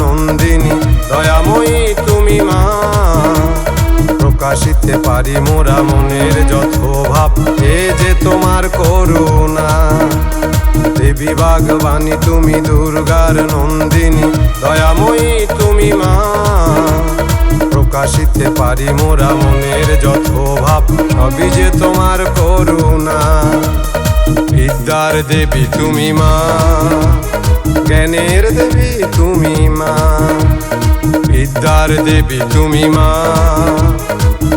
নন্দিনী, দয়াময়ী তুমি মা। প্রকাশিতে পারি মোরা মনের যত ভাব, এ যে তোমার করুণা। দেবী বাগবানী, তুমি দুর্গার নন্দিনী, দয়াময়ী তুমি মা। প্রকাশিতে পারি মোরা মনের যত ভাব, সবই যে তোমার করুণা। বিদ্যার দেবী তুমি মা। জ্ঞানের দেবী তুমি মা বিদ্যার দেবী তুমি মা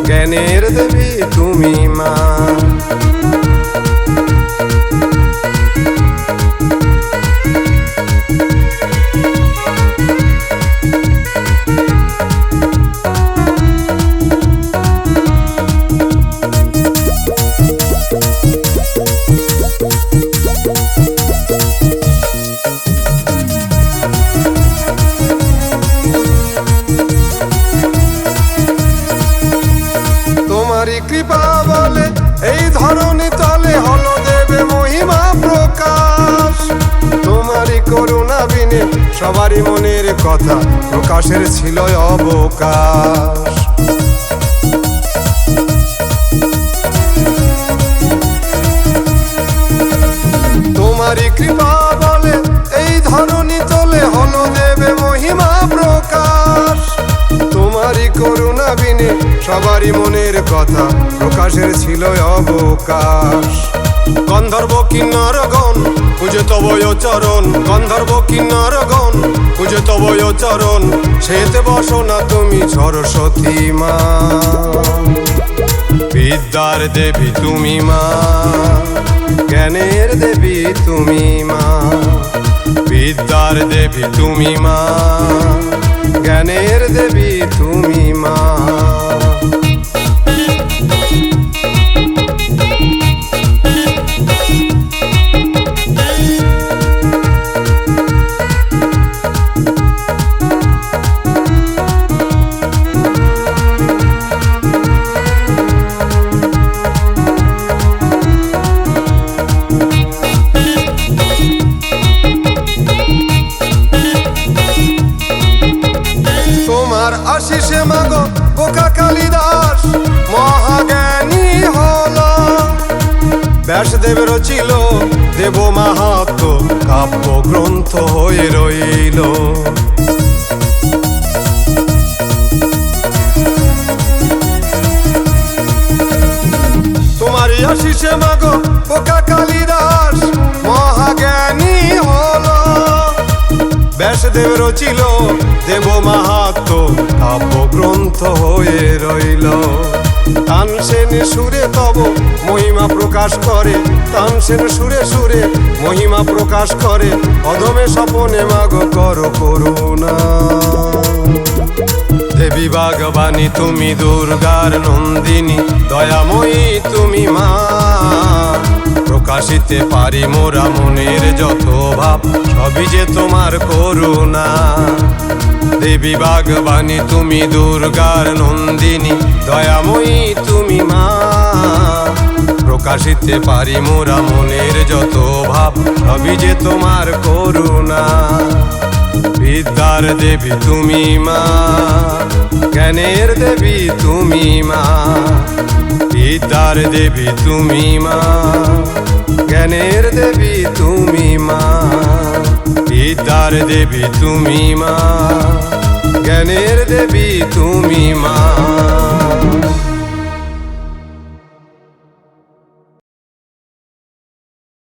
জ্ঞানের দেবী তুমি মা করুণা সবারই মনের কথা। প্রকাশের ছিল অবকাশ। তোমারই কৃপা বলে এই ধরনী চলে হলো দেবে মহিমা প্রকাশ। তোমারই করুণা বিনে সবারই মনের কথা। প্রকাশের ছিল অবকাশ। গন্ধর্ব কিন্নর গণ, পুজো তবয় চরণ। গন্ধর্ব কিন্নর গণ, পুজো তবয় চরণ। সেতে বসো না তুমি সরস্বতী মা। বিদ্যার দেবী তুমি মা। জ্ঞানের দেবী তুমি মা। বিদ্যার দেবী তুমি মা। জ্ঞানের দেবী তুমি মা। ছিল দেব মাহাত্ম, কাব্য গ্রন্থ হয়ে রইল। তোমারই আশিসে মাগো, বোকা কালিদাস, মহাজ্ঞানী হলো। ব্যাসদেব ছিল দেব মাহাত্ম, কাব্য গ্রন্থ হয়ে রইল। তানসেন সুরে তব মহিমা প্রকাশ করে তানসেন সুরে সুরে মহিমা প্রকাশ করে অদমে স্বপনে মাগ কর করুণা। দেবী বাগবানী, তুমি দুর্গার নন্দিনী, দয়াময়ী তুমি মা। প্রকাশিতে পারি মোরা মনের যত ভাব, সবই যে তোমার করুণা। দেবী বাগবানী, তুমি দুর্গার নন্দিনী, দয়াময়ী তুমি মা। প্রকাশিতে পারি মোরা মনের যত ভাব, সবই যে তোমার করুণা। বিদ্যার দেবী তুমি মা, জ্ঞানের দেবী তুমি মা। বিদ্যার দেবী তুমি মা, জ্ঞানের দেবী তুমি মা। বিদ্যার দেবী তুমি মা জ্ঞানের দেবী তুমি মা।